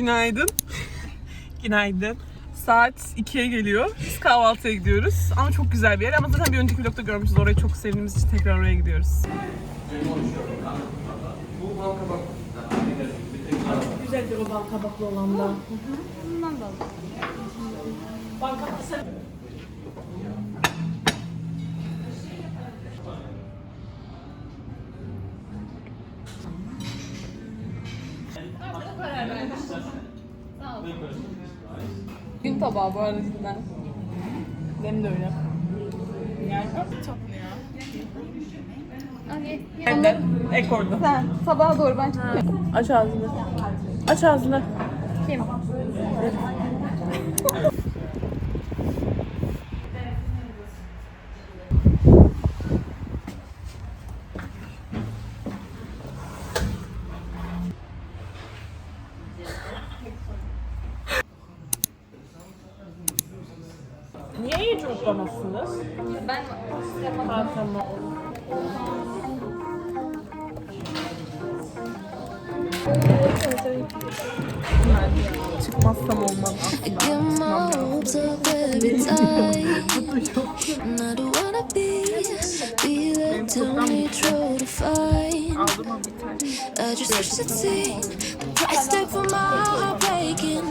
Günaydın. Günaydın. Saat 2'ye geliyor. Biz kahvaltıya gidiyoruz. Ama çok güzel bir yer. Ama zaten bir önceki vlogda görmüşüz. Orayı çok sevdiğimiz için tekrar oraya gidiyoruz. Güzeldir o bal kabaklı olan da. Bundan da al. Gün tabağı bu arada cidden. Benim de öyle. Yani tatlı ya. Hadi. Ben de ek orada. Sen sabaha doğru ben çıkıyorum. Aç ağzını. Aç ağzını. Kim? Niye hiç unutlamazsınız? Ben Ha tamam. Çıkmazsam olmaz I aslında. get my hopes up every time. And I don't wanna be, be the only true to find. Aldım ama bir tane. I just wish I'd seen the price tag for my heart breaking.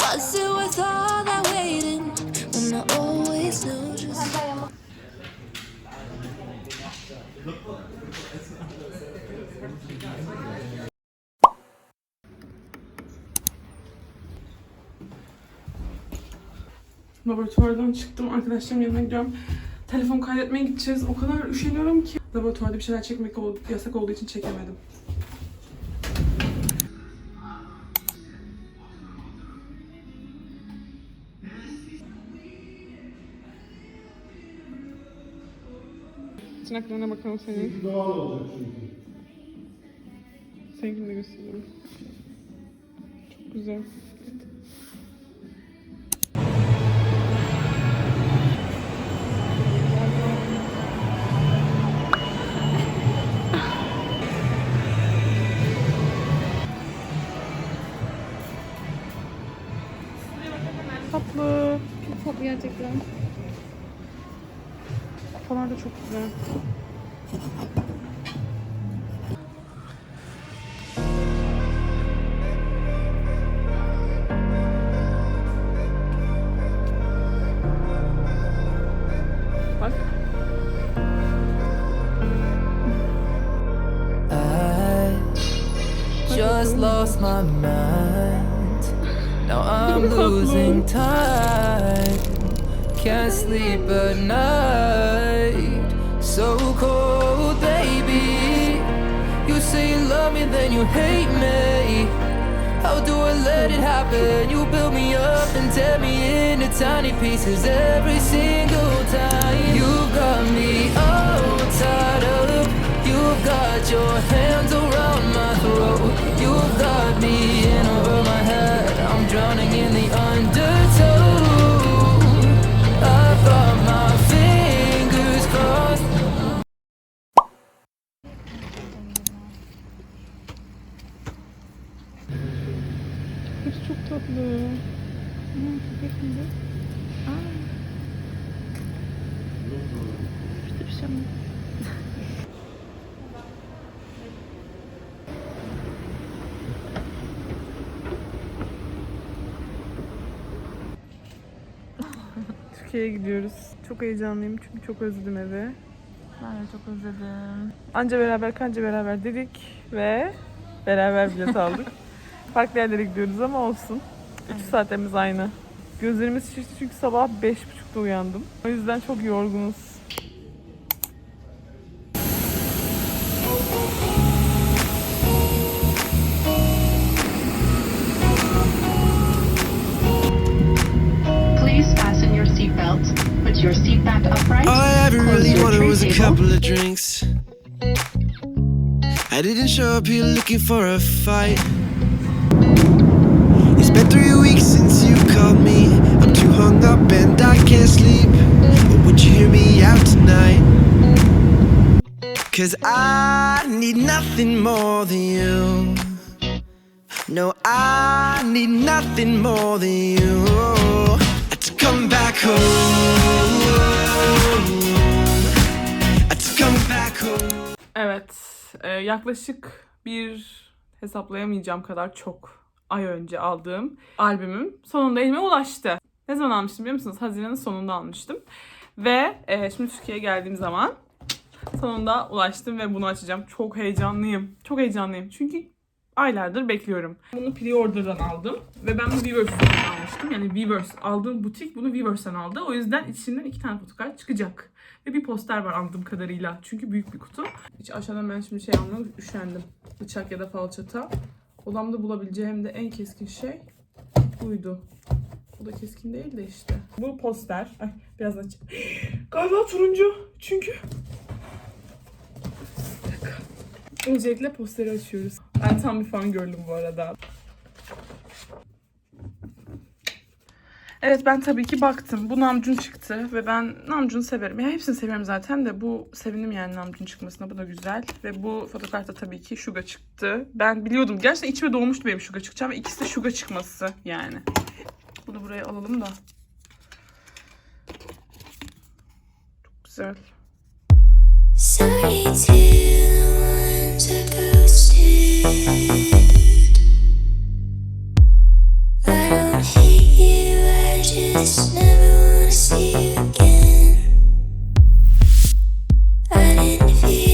Was it worth all that waiting? When I always knew just. Laboratuvardan çıktım. Arkadaşlarım yanına gidiyorum. Telefon kaydetmeye gideceğiz. O kadar üşeniyorum ki. Laboratuvarda bir şeyler çekmek yasak olduğu için çekemedim. Tırnaklarına bakalım senin. Doğal olacak çünkü. Seninkini de gösteriyorum. Çok güzel. Tatlı. çok tatlı gerçekten. Kafalar da çok güzel. Bak. I just lost my mind. Now I'm losing time. Can't sleep at night. So cold, baby. You say you love me, then you hate me. How do I let it happen? You build me up and tear me into tiny pieces every single time. Türkiye'ye gidiyoruz. Çok heyecanlıyım çünkü çok özledim evi. Ben de çok özledim. Anca beraber kanca beraber dedik ve beraber bilet aldık. Farklı yerlere gidiyoruz ama olsun. 3 saatimiz aynı. Gözlerimiz şişti çünkü sabah 5.30'da uyandım. O yüzden çok yorgunuz. Please fasten your seatbelts. Put your seat back upright. All I ever close really your wanted was a table, couple of drinks. I didn't show up here looking for a fight. Up and I can't sleep. But would you hear me out tonight? Cause I need nothing more than you. No, I need nothing more than you to come back home. To come back home. Evet, e, yaklaşık bir hesaplayamayacağım kadar çok ay önce aldığım albümüm sonunda elime ulaştı. Ne zaman almıştım biliyor musunuz? Haziran'ın sonunda almıştım. Ve e, şimdi Türkiye'ye geldiğim zaman sonunda ulaştım ve bunu açacağım. Çok heyecanlıyım. Çok heyecanlıyım. Çünkü aylardır bekliyorum. Bunu pre-order'dan aldım ve ben bunu Weverse'den almıştım. Yani Weverse aldığım butik bunu Weverse'den aldı. O yüzden içinden iki tane fotokart çıkacak. Ve bir poster var anladığım kadarıyla. Çünkü büyük bir kutu. Hiç aşağıdan ben şimdi şey almaya üşendim. Bıçak ya da falçata. Odamda bulabileceğim de en keskin şey buydu. Bu da keskin değil de işte. Bu poster. Ay biraz aç. Galiba turuncu. Çünkü. Öncelikle posteri açıyoruz. Ben tam bir fan gördüm bu arada. Evet ben tabii ki baktım. Bu namcun çıktı ve ben namcunu severim. Ya hepsini seviyorum zaten de bu sevindim yani namcun çıkmasına. Bu da güzel. Ve bu fotokartta tabii ki Suga çıktı. Ben biliyordum. Gerçekten içime doğmuştu benim Suga çıkacağım ve ikisi de Suga çıkması yani. Bunu buraya alalım da. Çok güzel. Sorry to.